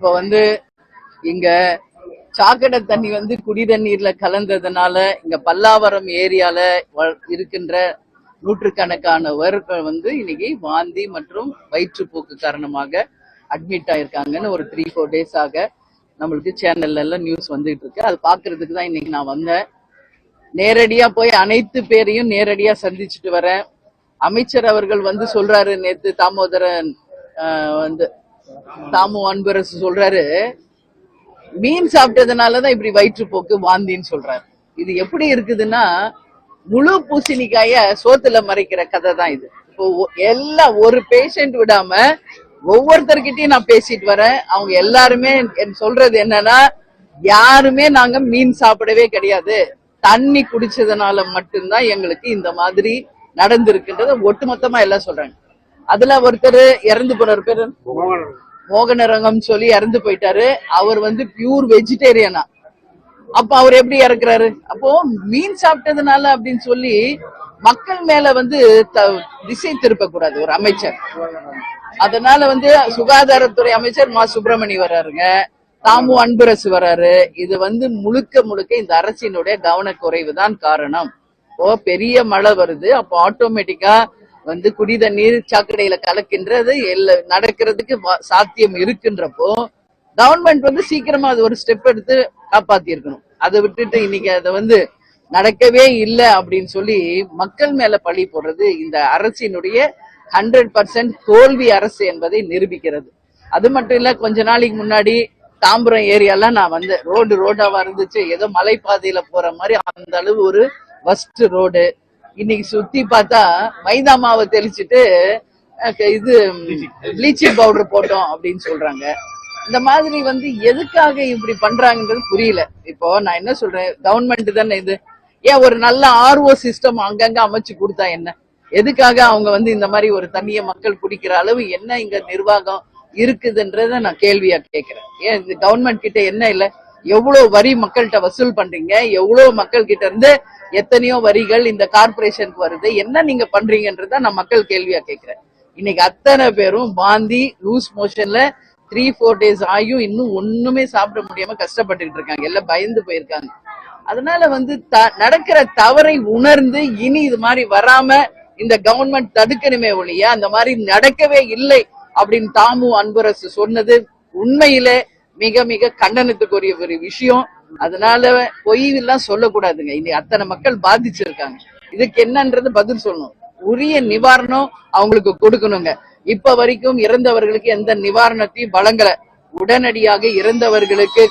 இப்ப வந்து இங்க சாக்கடை தண்ணி வந்து குடி தண்ணீர்ல கலந்ததுனால இங்க பல்லாவரம் ஏரியால வ- இருக்கின்ற நூற்றுக்கணக்கானவர்கள் வந்து இன்னைக்கு வாந்தி மற்றும் வயிற்றுப்போக்கு காரணமாக அட்மிட் ஆயிருக்காங்கன்னு ஒரு த்ரீ ஃபோர் டேஸ் ஆக நம்மளுக்கு சேனல்ல எல்லாம் நியூஸ் வந்துகிட்டு இருக்கு. அது பாக்குறதுக்கு தான் இன்னைக்கு நான் வந்தேன். நேரடியா போய் அனைத்து பேரையும் நேரடியா சந்திச்சுட்டு வரேன். அமைச்சர் அவர்கள் வந்து சொல்றாரு நேத்து தாமோதரன் வந்து தாமு அன்பரசு சொல்றாரு மீன் சாப்பிட்டதுனாலதான் இப்படி வயிற்றுப்போக்கு வாந்தின்னு சொல்றாரு. இது எப்படி இருக்குதுன்னா முழு பூசணிக்காய சோத்துல மறைக்கிற கதை தான் இது. இப்போ எல்லாம் ஒரு பேஷண்ட் விடாம ஒவ்வொருத்தர்கிட்டயும் நான் பேசிட்டு வரேன். அவங்க எல்லாருமே என் சொல்றது என்னன்னா யாருமே நாங்க மீன் சாப்பிடவே கிடையாது. தண்ணி குடிச்சதுனால மட்டும்தான் எங்களுக்கு இந்த மாதிரி நடந்திருக்குன்றத ஒட்டுமொத்தமா எல்லாம் சொல்றாங்க. அதுல ஒருத்தர் இறந்து போனார். பேரு மோகனரங்கம் சொல்லி இறந்து போயிட்டாரு. அவர் வந்து பியூர் வெஜிடேரியனா அப்ப அவர் எப்படி இறக்குறாரு? அப்போ மீன் சாப்பிட்டதுனால அப்படின்னு சொல்லி மக்கள் மேல வந்து த- திசை திருப்ப கூடாது ஒரு அமைச்சர். அதனால வந்து சுகாதாரத்துறை அமைச்சர் மா சுப்பிரமணி வர்றாருங்க. தாமு அன்பரசு வர்றாரு. இது வந்து முழுக்க முழுக்க இந்த அரசினுடைய கவனக்குறைவு தான் காரணம். இப்போ பெரிய மழை வருது. அப்போ ஆட்டோமேட்டிக்கா வந்து குடித நீர் சாக்கடையில கலக்கின்றது எல்ல- நடக்கிறதுக்கு சாத்தியம் இருக்குன்றப்போ கவர்மெண்ட் வந்து சீக்கிரமா அது ஒரு ஸ்டெப் எடுத்து காப்பாத்தி இருக்கணும் அதை விட்டுட்டு இன்னைக்கு அதை வந்து நடக்கவே இல்லை அப்படின்னு சொல்லி மக்கள் மேல பழி போடுறது இந்த அரசினுடைய ஹண்ட்ரட் பர்சன்ட் தோல்வி அரசு என்பதை நிரூபிக்கிறது. அது மட்டும் இல்ல கொஞ்ச நாளைக்கு முன்னாடி தாம்பரம் ஏரியாலாம் நான் வந்து ரோடு ரோடாவா இருந்துச்சு. ஏதோ மலைப்பாதையில போற மாதிரி அந்த அளவு ஒரு வஸ்ட் ரோடு இன்னைக்கு சுத்தி பார்த்தா மைதா மாவை தெளிச்சிட்டு இது ப்ளீச்சிங் பவுடர் போட்டோம் அப்படின்னு சொல்றாங்க. இந்த மாதிரி வந்து எதுக்காக இப்படி பண்றாங்கன்றது புரியல. இப்போ நான் என்ன சொல்றேன்? கவர்மெண்ட் தானே இது. ஏன் ஒரு நல்ல ஆர்ஓ சிஸ்டம் அங்கங்க அமைச்சு கொடுத்தா என்ன? எதுக்காக அவங்க வந்து இந்த மாதிரி ஒரு தண்ணிய மக்கள் குடிக்கிற அளவு என்ன இங்க நிர்வாகம் இருக்குதுன்றத நான் கேள்வியா கேட்கிறேன். ஏன் இந்த கவர்மெண்ட் கிட்ட என்ன இல்ல? எவ்வளவு வரி மக்கள்கிட்ட வசூல் பண்றீங்க? எவ்வளவு மக்கள் கிட்ட இருந்து எத்தனையோ வரிகள் இந்த கார்பரேஷனுக்கு வருது? என்ன நீங்க பண்றீங்கன்றத நான் மக்கள் கேள்வியா கேட்கிறேன் இன்னைக்கு அத்தனை பேரும் பாந்தி லூஸ் மோஷன்ல த்ரீ ஃபோர் டேஸ் ஆகியும் இன்னும் ஒண்ணுமே சாப்பிட முடியாம கஷ்டப்பட்டுக்கிட்டு இருக்காங்க. எல்லாம் பயந்து போயிருக்காங்க. அதனால வந்து த- நடக்கிற தவறை உணர்ந்து இனி இது மாதிரி வராம இந்த கவர்மெண்ட் தடுக்கணுமே ஒழிய அந்த மாதிரி நடக்கவே இல்லை அப்படின்னு தாமு அன்பரசு சொன்னது உண்மையிலே மிக மிக கண்டனத்துக்குரிய ஒரு விஷயம். அதனால பொய் எல்லாம் சொல்லக்கூடாதுங்க. இன்னைக்கு அத்தனை மக்கள் பாதிச்சிருக்காங்க. இதுக்கு என்னன்றது பதில் சொல்லணும். உரிய நிவாரணம் அவங்களுக்கு கொடுக்கணுங்க. இப்ப வரைக்கும் இறந்தவர்களுக்கு எந்த நிவாரணத்தையும் வழங்கல. உடனடியாக இறந்தவர்களுக்கு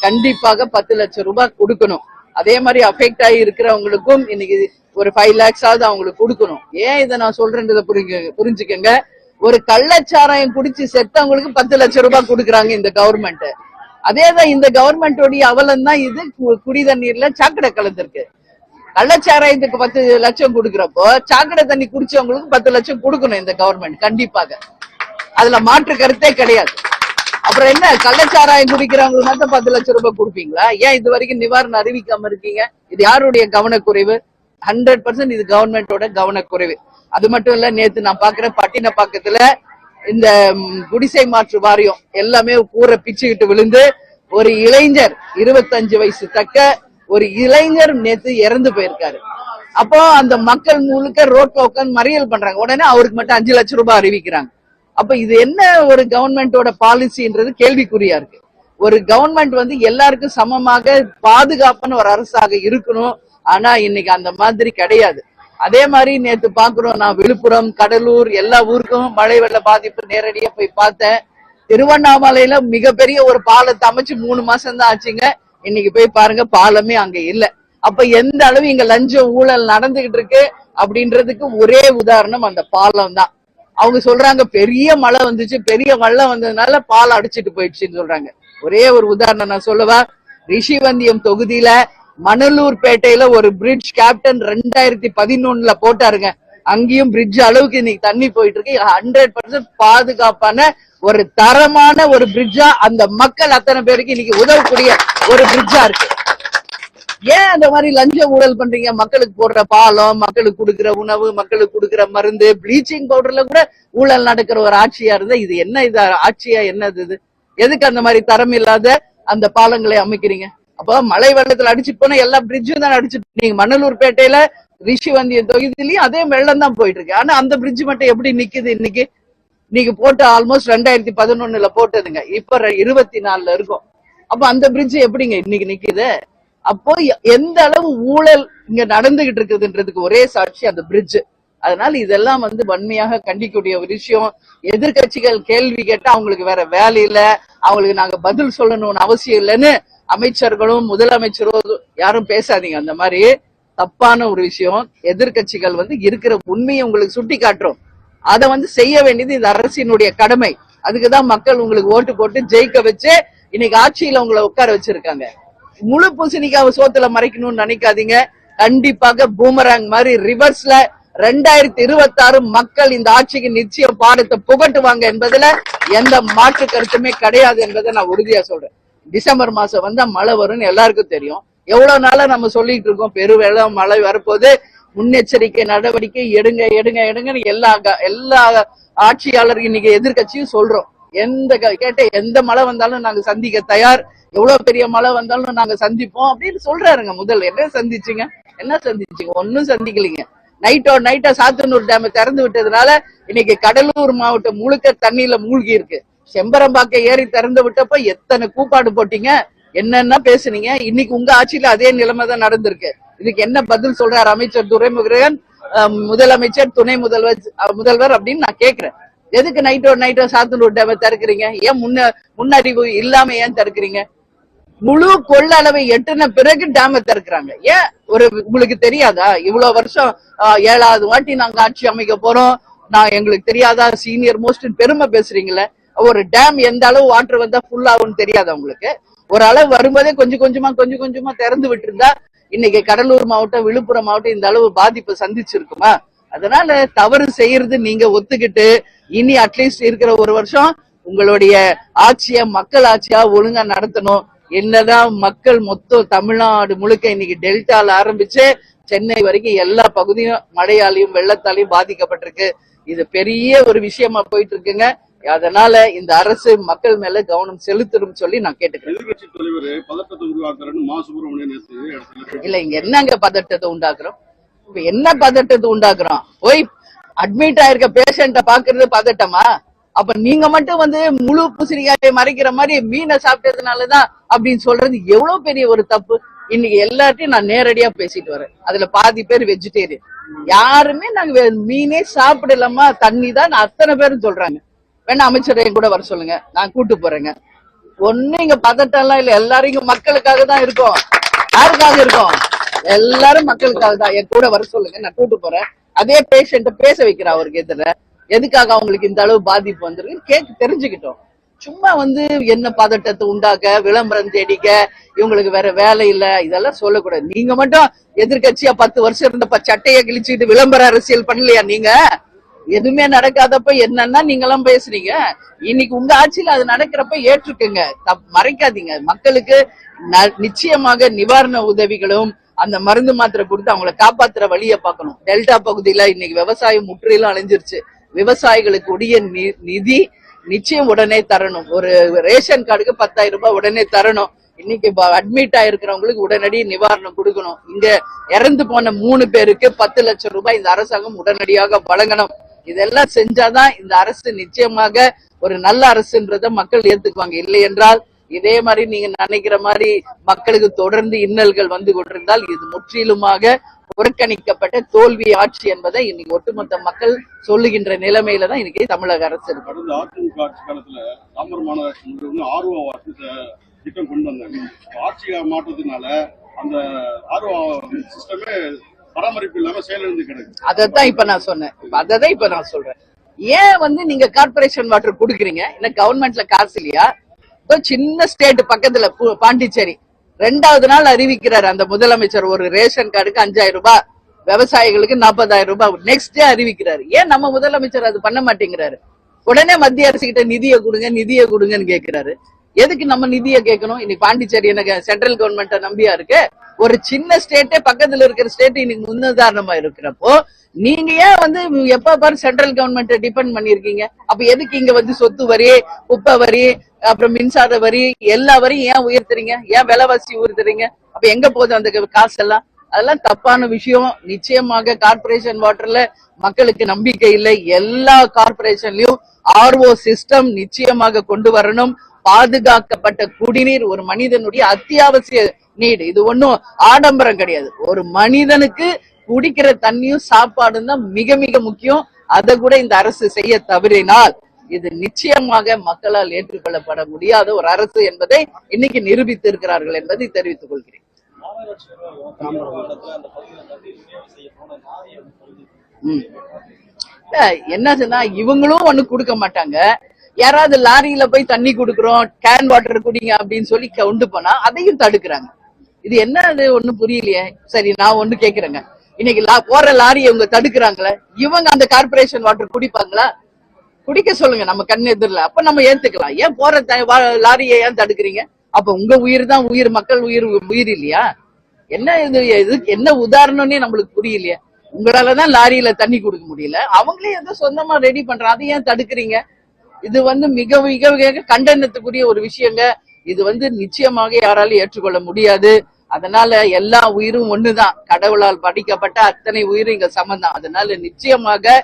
கண்டிப்பாக பத்து லட்சம் ரூபாய் கொடுக்கணும். அதே மாதிரி அஃபெக்ட் ஆகி இருக்கிறவங்களுக்கும் இன்னைக்கு ஒரு ஃபைவ் லேக்ஸ் ஆகுது அவங்களுக்கு கொடுக்கணும். ஏன் இதை நான் சொல்றேன்றதை புரிஞ்சு புரிஞ்சுக்கங்க. ஒரு கள்ளச்சாராயம் குடிச்சு செத்தவங்களுக்கு பத்து லட்சம் ரூபாய் கொடுக்குறாங்க இந்த கவர்மெண்ட் அதேதான் இந்த கவர்மெண்டோடைய அவலம் தான் இது. கு- குடி தண்ணீர்ல சாக்கடை கலந்துருக்கு. கள்ளச்சாராயத்துக்கு பத்து லட்சம் கொடுக்குறப்போ சாக்கடை தண்ணி குடிச்சவங்களுக்கு பத்து லட்சம் கொடுக்கணும் இந்த கவர்மெண்ட் கண்டிப்பாக. அதுல மாற்று கருத்தே கிடையாது. அப்புறம் என்ன கள்ளச்சாராயம் குடிக்கிறவங்களுக்கு மட்டும் பத்து லட்சம் ரூபாய் கொடுப்பீங்களா? ஏன் இது வரைக்கும் நிவாரணம் அறிவிக்காம இருக்கீங்க? இது யாருடைய கவனக்குறைவு? ஹண்ட்ரட் பர்சன்ட் இது கவர்மெண்டோட கவனக்குறைவு. அது மட்டும் இல்ல நேத்து நான் பாக்குறேன் பட்டினப்பாக்கத்துல இந்த குடிசை மாற்று வாரியம் எல்லாமே கூரை பிச்சுக்கிட்டு விழுந்து ஒரு இளைஞர் இருபத்தஞ்சு வயசு தக்க ஒரு இளைஞர் நேத்து இறந்து போயிருக்காரு. அப்போ அந்த மக்கள் முழுக்க ரோட்ல உட்காந்து மறியல் பண்றாங்க. உடனே அவருக்கு மட்டும் அஞ்சு லட்சம் ரூபாய் அறிவிக்கிறாங்க. அப்ப இது என்ன ஒரு கவர்மெண்டோட பாலிசின்றது கேள்விக்குறியா இருக்கு. ஒரு கவர்மெண்ட் வந்து எல்லாருக்கும் சமமாக பாதுகாப்புன்னு ஒரு அரசாக இருக்கணும். ஆனா இன்னைக்கு அந்த மாதிரி கிடையாது. அதே மாதிரி நேத்து பாக்குறோம் நான் விழுப்புரம் கடலூர் எல்லா ஊருக்கும் மழை வெள்ள பாதிப்பு நேரடியா போய் பார்த்தேன். திருவண்ணாமலையில மிகப்பெரிய ஒரு பாலத்தை அமைச்சு மூணு மாசம் தான் ஆச்சுங்க. இன்னைக்கு போய் பாருங்க பாலமே அங்க இல்ல. அப்ப எந்த அளவு இங்க லஞ்ச ஊழல் நடந்துகிட்டு இருக்கு அப்படின்றதுக்கு ஒரே உதாரணம் அந்த பாலம் தான். அவங்க சொல்றாங்க பெரிய மழை வந்துச்சு பெரிய வெள்ளம் வந்ததுனால பாலம் அடிச்சிட்டு போயிடுச்சுன்னு சொல்றாங்க. ஒரே ஒரு உதாரணம் நான் சொல்லுவேன் ரிஷிவந்தியம் தொகுதியில மணலூர் பேட்டையில ஒரு பிரிட்ஜ் கேப்டன் ரெண்டாயிரத்தி பதினொன்னுல போட்டாருங்க. அங்கேயும் பிரிட்ஜ் அளவுக்கு இன்னைக்கு தண்ணி போயிட்டு இருக்கு ஹண்ட்ரட் பர்சன்ட் பாதுகாப்பான ஒரு தரமான ஒரு பிரிட்ஜா அந்த மக்கள் அத்தனை பேருக்கு இன்னைக்கு உதவக்கூடிய ஒரு பிரிட்ஜா இருக்கு. ஏன் அந்த மாதிரி லஞ்ச ஊழல் பண்றீங்க? மக்களுக்கு போடுற பாலம் மக்களுக்கு கொடுக்குற உணவு மக்களுக்கு கொடுக்குற மருந்து ப்ளீச்சிங் பவுடர்ல கூட ஊழல் நடக்கிற ஒரு ஆட்சியா இருந்தா இது என்ன இது? ஆட்சியா என்னது இது? எதுக்கு அந்த மாதிரி தரம் இல்லாத அந்த பாலங்களை அமைக்கிறீங்க? அப்போ மழை வெள்ளத்துல அடிச்சுட்டு போனா எல்லா பிரிட்ஜும் தான் அடிச்சுட்டு நீங்க ரிஷி வந்திய தொகுதியிலயும் அதே வெள்ளம் தான் போயிட்டு இருக்கு. ஆனா அந்த பிரிட்ஜ் மட்டும் எப்படி நிக்குது இன்னைக்கு? நீங்க போட்டு ஆல்மோஸ்ட் ரெண்டாயிரத்தி பதினொன்னுல போட்டதுங்க. இப்ப இருபத்தி நாலுல இருக்கும். அப்ப அந்த பிரிட்ஜ் எப்படிங்க இன்னைக்கு நிக்குது? அப்போ எந்த அளவு ஊழல் இங்க நடந்துகிட்டு இருக்குதுன்றதுக்கு ஒரே சாட்சி அந்த பிரிட்ஜ் அதனால இதெல்லாம் வந்து வன்மையாக கண்டிக்கக்கூடிய ஒரு விஷயம். எதிர்க்கட்சிகள் கேள்வி கேட்டா அவங்களுக்கு வேற வேலை இல்ல. அவங்களுக்கு நாங்க பதில் சொல்லணும்னு அவசியம் இல்லைன்னு அமைச்சர்களும் முதலமைச்சரும் யாரும் பேசாதீங்க. அந்த மாதிரி தப்பான ஒரு விஷயம். எதிர்கட்சிகள் வந்து இருக்கிற உண்மையை உங்களுக்கு சுட்டி காட்டுறோம் அதை வந்து செய்ய வேண்டியது இந்த அரசினுடைய கடமை. அதுக்குதான் மக்கள் உங்களுக்கு ஓட்டு போட்டு ஜெயிக்க வச்சு இன்னைக்கு ஆட்சியில உங்களை உட்கார வச்சிருக்காங்க. முழு பூசணிக்காவை சோத்துல மறைக்கணும்னு நினைக்காதீங்க. கண்டிப்பாக பூமராங் மாதிரி ரிவர்ஸ்ல ரெண்டாயிரத்தி இருபத்தி ஆறு மக்கள் இந்த ஆட்சிக்கு நிச்சயம் பாடத்தை புகட்டுவாங்க என்பதுல எந்த மாற்று கருத்துமே கிடையாது என்பதை நான் உறுதியா சொல்றேன். டிசம்பர் மாசம் வந்தா மழை வரும்னு எல்லாருக்கும் தெரியும். எவ்வளவு நாளா நம்ம சொல்லிட்டு இருக்கோம் பெருவெள்ளம் மழை வரப்போது முன்னெச்சரிக்கை நடவடிக்கை எடுங்க எடுங்க எடுங்கன்னு எல்லா எல்லா ஆட்சியாளர் இன்னைக்கு எதிர்க்கட்சியும் சொல்றோம். எந்த க- கேட்ட எந்த மழை வந்தாலும் நாங்க சந்திக்க தயார். எவ்வளவு பெரிய மழை வந்தாலும் நாங்க சந்திப்போம் அப்படின்னு சொல்றாருங்க முதல்ல. என்ன சந்திச்சீங்க? என்ன சந்திச்சீங்க? ஒன்னும் சந்திக்கலீங்க. நைட்டோ நைட்டா சாத்தனூர் டேம் திறந்து விட்டதுனால இன்னைக்கு கடலூர் மாவட்டம் முழுக்க தண்ணியில மூழ்கி இருக்கு செம்பரம்பாக்க ஏறி திறந்து விட்டப்ப எத்தனை கூப்பாடு போட்டீங்க? என்னென்ன பேசுனீங்க? இன்னைக்கு உங்க ஆட்சியில அதே நிலைமை தான் நடந்திருக்கு. இதுக்கு என்ன பதில் சொல்றாரு அமைச்சர் துரைமுருகன்? முதலமைச்சர் துணை முதல்வர் முதல்வர் அப்படின்னு நான் கேக்குறேன் எதுக்கு நைட்டோ நைட்டோ சாத்தனூர் டேமை திறக்கிறீங்க? ஏன் முன்ன முன்னறிவு இல்லாம ஏன் திறக்கிறீங்க? முழு கொள்ளளவை எட்டுன பிறகு டேம திறக்கிறாங்க. ஏன்? ஒரு உங்களுக்கு தெரியாதா? இவ்வளவு வருஷம் ஆஹ், ஏழாவது வாட்டி நாங்க ஆட்சி அமைக்க போறோம். நான் எங்களுக்கு தெரியாதா? சீனியர் மோஸ்ட் பெருமை பேசுறீங்களே ஒரு டேம் எந்த அளவு வாட்டர் வந்தா ஃபுல் ஆகும்னு தெரியாது உங்களுக்கு ஒரு அளவு வரும்போதே கொஞ்சம் கொஞ்சமா கொஞ்சம் கொஞ்சமா திறந்து விட்டுருந்தா இன்னைக்கு கடலூர் மாவட்டம் விழுப்புரம் மாவட்டம் இந்த அளவு பாதிப்பு சந்திச்சிருக்குமா? அதனால தவறு செய்யறது நீங்க ஒத்துக்கிட்டு இனி அட்லீஸ்ட் இருக்கிற ஒரு வருஷம் உங்களுடைய ஆட்சிய மக்கள் ஆட்சியா ஒழுங்கா நடத்தணும். என்னதான் மக்கள் மொத்தம் தமிழ்நாடு முழுக்க இன்னைக்கு டெல்டால ஆரம்பிச்சு சென்னை வரைக்கும் எல்லா பகுதியும் மழையாலையும் வெள்ளத்தாலையும் பாதிக்கப்பட்டிருக்கு. இது பெரிய ஒரு விஷயமா போயிட்டு இருக்குங்க. அதனால இந்த அரசு மக்கள் மேல கவனம் செலுத்தணும் சொல்லி நான் கேட்டுக்கிறேன். இல்ல இங்க என்னங்க பதட்டத்தை உண்டாக்குறோம்? இப்ப என்ன பதட்டத்தை உண்டாக்குறோம்? போய் அட்மிட் ஆயிருக்க பேஷண்ட பாக்குறது பதட்டமா? அப்ப நீங்க மட்டும் வந்து முழு பூசணிக்காயை மறைக்கிற மாதிரி மீனை சாப்பிட்டதுனாலதான் அப்படின்னு சொல்றது எவ்வளவு பெரிய ஒரு தப்பு? இன்னைக்கு எல்லார்ட்டையும் நான் நேரடியா பேசிட்டு வரேன். அதுல பாதி பேர் வெஜிடேரியன் யாருமே நாங்க மீனே சாப்பிடலாமா தண்ணி தான் அத்தனை பேரும் சொல்றாங்க. வேணா அமைச்சரையும் கூட வர சொல்லுங்க. நான் கூட்டு போறேங்க. ஒண்ணு இங்க பதட்டம் எல்லாம் இல்ல. எல்லாரும் இங்க மக்களுக்காக தான் இருக்கோம். யாருக்காக இருக்கோம்? எல்லாரும் மக்களுக்காக தான். என் கூட வர சொல்லுங்க. நான் கூட்டு போறேன். அதே பேஷண்ட பேச வைக்கிறேன் அவருக்கு எதிர எதுக்காக அவங்களுக்கு இந்த அளவு பாதிப்பு வந்திருக்கு கேட்டு தெரிஞ்சுக்கிட்டோம். சும்மா வந்து என்ன பதட்டத்தை உண்டாக்க விளம்பரம் தேடிக்க இவங்களுக்கு வேற வேலை இல்ல. இதெல்லாம் சொல்லக்கூடாது. நீங்க மட்டும் எதிர்க்கட்சியா பத்து வருஷம் இருந்தப்ப சட்டையை கிழிச்சுக்கிட்டு விளம்பர அரசியல் பண்ணலையா நீங்க? எதுவுமே நடக்காதப்ப என்னன்னா நீங்களாம் பேசுறீங்க. இன்னைக்கு உங்க ஆட்சியில அது நடக்கிறப்ப ஏற்றுக்குங்க. தப்- மறைக்காதீங்க. மக்களுக்கு ந- நிச்சயமாக நிவாரண உதவிகளும் அந்த மருந்து மாத்திரை கொடுத்து அவங்கள காப்பாத்துற வழியை பார்க்கணும். டெல்டா பகுதியில இன்னைக்கு விவசாயம் முற்றிலும் அழிஞ்சிருச்சு. விவசாயிகளுக்கு உரிய நி- நிதி நிச்சயம் உடனே தரணும். ஒரு ரேஷன் கார்டுக்கு பத்தாயிரம் ரூபாய் உடனே தரணும். இன்னைக்கு அட்மிட் ஆயிருக்கிறவங்களுக்கு உடனடி நிவாரணம் கொடுக்கணும். இங்க இறந்து போன மூணு பேருக்கு பத்து லட்சம் ரூபாய் இந்த அரசாங்கம் உடனடியாக வழங்கணும். இதெல்லாம் செஞ்சாதான் இந்த அரசு நிச்சயமாக ஒரு நல்ல அரசுன்றத மக்கள் ஏத்துக்குவாங்க. இல்லை என்றால் இதே மாதிரி நீங்க நினைக்கிற மாதிரி மக்களுக்கு தொடர்ந்து இன்னல்கள் வந்து கொண்டிருந்தால் இது முற்றிலுமாக புறக்கணிக்கப்பட்ட தோல்வி ஆட்சி என்பதை இன்னைக்கு ஒட்டுமொத்த மக்கள் சொல்லுகின்ற நிலைமையில தான் இன்னைக்கு தமிழக அரசு இருக்கு. அதிமுக ஆட்சி காலத்துல தாம்பரம் மாநகராட்சி ஆர்வ திட்டம் கொண்டு வந்தாங்க. ஆட்சி மாற்றத்தினால அந்த ஆர்வ சிஸ்டமே பராமரிப்பு இல்லாம செயலிழந்து கிடக்கு. அதைத்தான் இப்ப நான் சொன்னேன். அததான் இப்ப நான் சொல்றேன். ஏன் வந்து நீங்க கார்பரேஷன் வாட்டர் குடுக்குறீங்க? என்ன கவர்மெண்ட்ல காசு இல்லையா? சின்ன ஸ்டேட் பக்கத்துல பாண்டிச்சேரி. ரெண்டாவது நாள் அறிவிக்கிறாரு அந்த முதலமைச்சர். ஒரு ரேஷன் கார்டுக்கு அஞ்சாயிரம் ரூபாய் விவசாயிகளுக்கு நாற்பதாயிரம் ரூபாய். நெக்ஸ்ட் டே அறிவிக்கிறாரு. ஏன் நம்ம முதலமைச்சர் அது பண்ண மாட்டேங்கிறாரு? உடனே மத்திய அரசு கிட்ட நிதியை கொடுங்க நிதியை கொடுங்கன்னு கேக்குறாரு. எதுக்கு நம்ம நிதியை கேட்கணும்? இன்னைக்கு பாண்டிச்சேரி எனக்கு சென்ட்ரல் கவர்மெண்ட்டை நம்பியா இருக்கு? ஒரு சின்ன ஸ்டேட்டே பக்கத்துல இருக்கிற ஸ்டேட் இன்னைக்கு முன்னுதாரணமா இருக்கிறப்போ நீங்க ஏன் வந்து எப்ப பாரு சென்ட்ரல் கவர்மெண்ட் டிபெண்ட் பண்ணிருக்கீங்க அப்ப எதுக்கு இங்க வந்து சொத்து வரி குப்பை வரி அப்புறம் மின்சார வரி எல்லா வரியும் ஏன் உயர்த்துறீங்க? ஏன் விலைவாசி உயர்த்துறீங்க? அப்ப எங்க போகுது அந்த காசு எல்லாம் அதெல்லாம் தப்பான விஷயம். நிச்சயமாக கார்ப்பரேஷன் வாட்டர்ல மக்களுக்கு நம்பிக்கை இல்லை. எல்லா கார்ப்பரேஷன்லயும் ஆர்ஓ சிஸ்டம் நிச்சயமாக கொண்டு வரணும். பாதுகாக்கப்பட்ட குடிநீர் ஒரு மனிதனுடைய அத்தியாவசிய நீடு இது ஒண்ணும் ஆடம்பரம் கிடையாது. ஒரு மனிதனுக்கு குடிக்கிற தண்ணியும் சாப்பாடும் தான் மிக மிக முக்கியம். அதை கூட இந்த அரசு செய்ய தவறினால் இது நிச்சயமாக மக்களால் ஏற்றுக்கொள்ளப்பட முடியாத ஒரு அரசு என்பதை இன்னைக்கு நிரூபித்து இருக்கிறார்கள் என்பதை தெரிவித்துக் கொள்கிறேன். மாநகராட்சி நிர்வாகம் என்னதுன்னா இவங்களும் ஒண்ணு கொடுக்க மாட்டாங்க. யாராவது லாரியில போய் தண்ணி குடுக்குறோம் கேன் வாட்டர் குடிங்க அப்படின்னு சொல்லி கொண்டு போனா அதையும் தடுக்கிறாங்க. இது என்ன அது ஒண்ணும் புரியலையே. சரி நான் ஒண்ணு கேக்குறேங்க. இன்னைக்கு போற லாரியை இவங்க தடுக்கிறாங்களே. இவங்க அந்த கார்ப்பரேஷன் வாட்டர் குடிப்பாங்களா? குடிக்க சொல்லுங்க நம்ம கண் எதிரில். அப்ப நம்ம ஏத்துக்கலாம். ஏன் போற லாரியை ஏன் தடுக்கிறீங்க? அப்ப உங்க உயிர் தான் உயிர் மக்கள் உயிர் உயிர் இல்லையா? என்ன இது இது என்ன உதாரணம்னே நம்மளுக்கு புரியலையே. உங்களாலதான் லாரியில தண்ணி கொடுக்க முடியல. அவங்களே ஏதோ சொந்தமா ரெடி பண்றாங்க. அதை ஏன் தடுக்கிறீங்க? இது வந்து மிக மிக மிக கண்டனத்துக்குரிய ஒரு விஷயங்க. இது வந்து நிச்சயமாக யாராலும் ஏற்றுக்கொள்ள முடியாது. அதனால எல்லா உயிரும் ஒண்ணுதான். கடவுளால் படிக்கப்பட்ட அத்தனை உயிரும் இங்க சமந்தான் அதனால நிச்சயமாக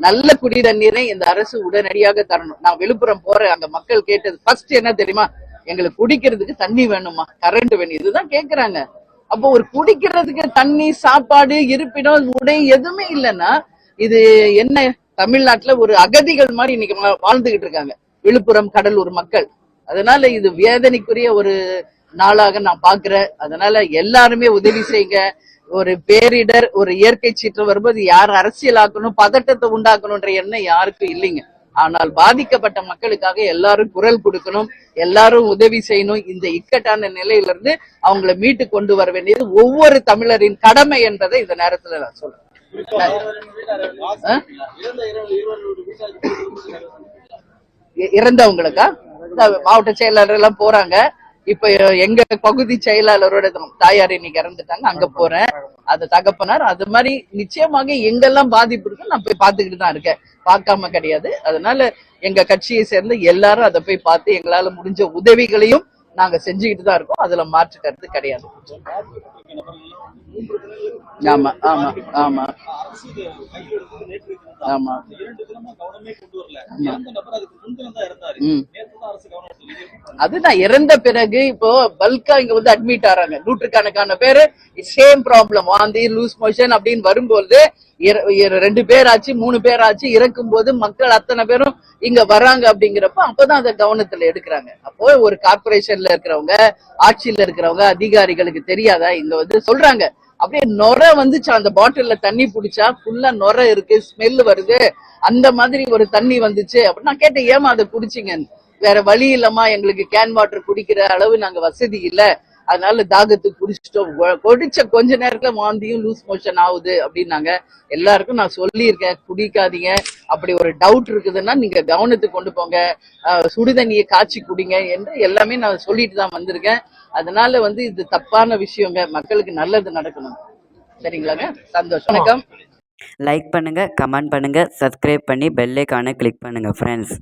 நல்ல குடி தண்ணீரை இந்த அரசு உடனடியாக தரணும். நான் விழுப்புரம் போறேன். அந்த மக்கள் கேட்டது ஃபர்ஸ்ட் என்ன தெரியுமா? எங்களுக்கு குடிக்கிறதுக்கு தண்ணி வேணுமா கரண்ட் வேணும். இதுதான் கேக்குறாங்க. அப்போ ஒரு குடிக்கிறதுக்கு தண்ணி சாப்பாடு இருப்பிடம் உடை எதுவுமே இல்லைன்னா இது என்ன தமிழ்நாட்டுல ஒரு அகதிகள் மாதிரி இன்னைக்கு வாழ்ந்துகிட்டு இருக்காங்க. விழுப்புரம் கடலூர் மக்கள். அதனால இது வேதனைக்குரிய ஒரு நாளாக நான் பாக்குறேன் அதனால எல்லாருமே உதவி செய்யுங்க ஒரு பேரிடர் ஒரு இயற்கை சீற்றம் வரும்போது யார் அரசியலாக்கணும் பதட்டத்தை உண்டாக்கணும்ன்ற எண்ணம் யாருக்கும் இல்லைங்க. ஆனால் பாதிக்கப்பட்ட மக்களுக்காக எல்லாரும் குரல் கொடுக்கணும் எல்லாரும் உதவி செய்யணும். இந்த இக்கட்டான நிலையிலிருந்து அவங்களை அவங்கள மீட்டு கொண்டு வர வேண்டியது ஒவ்வொரு தமிழரின் கடமை என்பதை இந்த நேரத்துல நான் சொல்றேன். இறந்தவங்களுக்கா? மாவட்ட செயலாளர் எல்லாம் போறாங்க. இப்ப எங்க பகுதி செயலாளரோட தாயார் இன்னைக்கு இறந்துட்டாங்க. அங்க போறேன். அது தகப்பனார். அது மாதிரி நிச்சயமாக எங்கெல்லாம் பாதிப்பு இருக்கு நான் போய் பார்த்துக்கிட்டு தான் இருக்கேன். பார்க்காம கிடையாது. அதனால எங்க கட்சியை சேர்ந்த எல்லாரும் அதை போய் பார்த்து எங்களால முடிஞ்ச உதவிகளையும் நாங்க செஞ்சுக்கிட்டு தான் இருக்கோம். அதுல மாற்று கருத்து கிடையாது. ஆமா ஆமா ஆமா. ஆமா. அதுதான் இறந்த பிறகு இப்போ பல்கா இங்க வந்து அட்மிட் ஆறாங்க. நூற்றுக்கணக்கான பேரு சேம் ப்ராப்ளம் வாந்தி லூஸ் மோஷன் அப்படின்னு வரும்போது ரெண்டு பேர் ஆச்சு மூணு பேர் ஆச்சு இறக்கும் போது மக்கள் அத்தனை பேரும் இங்க வர்றாங்க அப்படிங்கிறப்ப அப்பதான் அதை கவனத்துல எடுக்கிறாங்க. அப்போ ஒரு கார்பரேஷன்ல இருக்கிறவங்க ஆட்சியில இருக்கிறவங்க அதிகாரிகளுக்கு தெரியாதா? இங்க வந்து சொல்றாங்க. அப்படியே நொர வந்துச்சு. அந்த பாட்டில்ல தண்ணி பிடிச்சா ஃபுல்லா நொர இருக்கு ஸ்மெல் வருது. அந்த மாதிரி ஒரு தண்ணி வந்துச்சு. அப்படின்னு நான் கேட்டேன் ஏமா அதை குடிச்சிங்க? வேற வழி இல்லம்மா. எங்களுக்கு கேன் வாட்டர் குடிக்கிற அளவு நாங்க வசதி இல்ல. அதனால தாகத்துக்கு குடிச்சிட்டோம். குடிச்ச கொஞ்ச நேரத்துல வாந்தியும் லூஸ் மோஷன் ஆகுது. அப்படின்னாங்க. எல்லாருக்கும் நான் சொல்லியிருக்கேன் குடிக்காதீங்க. அப்படி ஒரு டவுட் இருக்குதுன்னா நீங்க கவனத்துக்கு கொண்டு போங்க. சுடுதண்ணியை காய்ச்சி குடிங்க என்று எல்லாமே நான் சொல்லிட்டு தான் வந்திருக்கேன். அதனால வந்து இது தப்பான விஷயங்க. மக்களுக்கு நல்லது நடக்கணும். சரிங்களாங்க? சந்தோஷம். வணக்கம். லைக் பண்ணுங்கள் கமெண்ட் பண்ணுங்கள் சப்ஸ்கிரைப் பண்ணி பெல்லைக்கான கிளிக் பண்ணுங்கள் ஃப்ரெண்ட்ஸ்